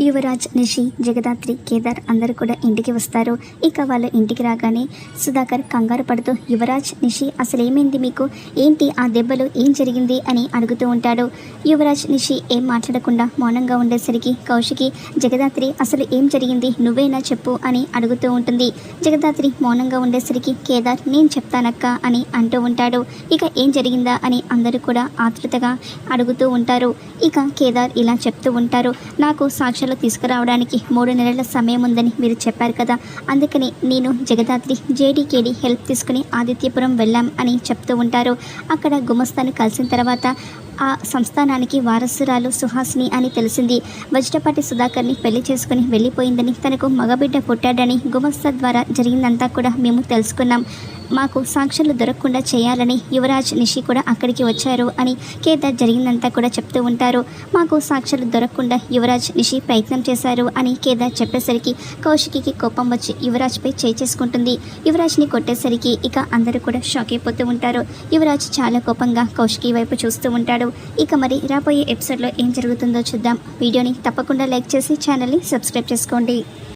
యువరాజ్ నిషి జగదాత్రి కేదార్ అందరూ కూడా ఇంటికి వస్తారు. ఇక వాళ్ళ ఇంటికి రాగానే సుధాకర్ కంగారు పడుతూ యువరాజ్ నిషి అసలు ఏమైంది మీకు? ఏంటి ఆ దెబ్బలో? ఏం జరిగింది? అని అడుగుతూ ఉంటాడు. యువరాజ్ నిషి ఏం మాట్లాడకుండా మౌనంగా ఉండేసరికి కౌశికి జగదాత్రి అసలు ఏం జరిగింది? నువ్వేనా చెప్పు అని అడుగుతూ ఉంటుంది. జగదాత్రి మౌనంగా ఉండేసరికి కేదార్ నేను చెప్తానక్క అని అంటూ ఉంటాడు. ఇక ఏం జరిగిందా అని అందరూ కూడా ఆతృతగా అడుగుతూ ఉంటారు. ఇక కేదార్ ఇలా చెప్తూ ఉంటారు. నాకు సాక్షి సాక్ష్యాలు తీసుకురావడానికి మూడు నెలల సమయం ఉందని మీరు చెప్పారు కదా. అందుకని నేను జగదాత్రి జేడీకేడి హెల్ప్ తీసుకుని ఆదిత్యపురం వెళ్ళాం అని చెప్తూ ఉంటారు. అక్కడ గుమస్తాను కలిసిన తర్వాత ఆ సంస్థానానికి వారసురాలు సుహాసిని అని తెలిసింది. వజ్రపాటి సుధాకర్ని పెళ్ళి చేసుకుని వెళ్ళిపోయిందని తనకు మగబిడ్డ పుట్టాడని గుమస్తా ద్వారా జరిగిందంతా కూడా మేము తెలుసుకున్నాం. మాకు సాక్ష్యాలు దొరకకుండా చేయాలని యువరాజ్ నిషి కూడా అక్కడికి వచ్చారు అని కేదార్ జరిగిందంతా కూడా చెప్తూ ఉంటారు. మాకు సాక్ష్యాలు దొరకకుండా యువరాజ్ నిషి ప్రయత్నం చేశారు అని కేదార్ చెప్పేసరికి కౌశికి కోపం వచ్చి యువరాజ్పై చేయి చేసుకుంటుంది. యువరాజ్ని కొట్టేసరికి ఇక అందరూ కూడా షాక్ అయిపోతూ ఉంటారు. యువరాజ్ చాలా కోపంగా కౌశికి వైపు చూస్తూ ఉంటాడు. ఇక మరి రాబోయే ఎపిసోడ్లో ఏం జరుగుతుందో చూద్దాం. వీడియోని తప్పకుండా లైక్ చేసి ఛానల్ని సబ్స్క్రైబ్ చేసుకోండి.